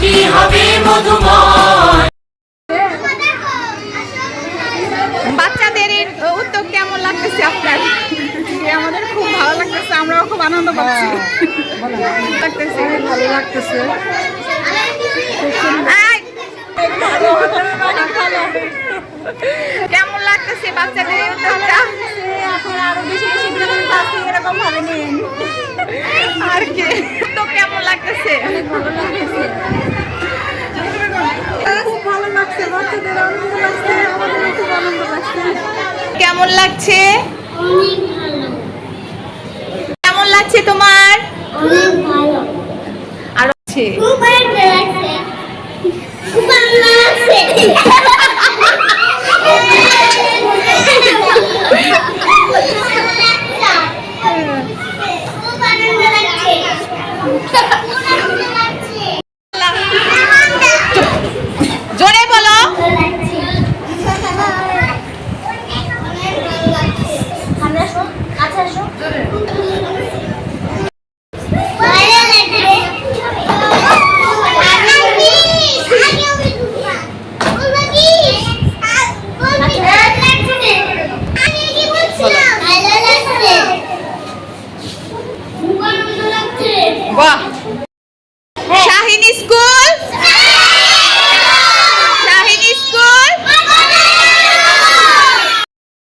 মাটি হবে মধুময়? বাচ্চাদের উদ্যোগ কেমন লাগতেছে আপনার? আমাদের খুব ভালো লাগতেছে আমরাও খুব আনন্দ পাচ্ছি। লাগতেছে? ভালো লাগতেছে। কেমন লাগতেছে বাচ্চাদের উদ্যোগটা? এখন আরও বেশি বেশি বিনোদন পাচ্ছি এরকম ভাবে নিন। আর কি উদ্যোগ কেমন লাগতেছে? ভালো লাগতেছে খুব ভালো লাগছে বাচ্চাদের আনন্দ লাগছে আমাদের খুব আনন্দ লাগছে কেমন লাগছে? কেমন লাগছে তোমার? অনেক ভালো। আর আছে। খুব ভালো লাগছে good.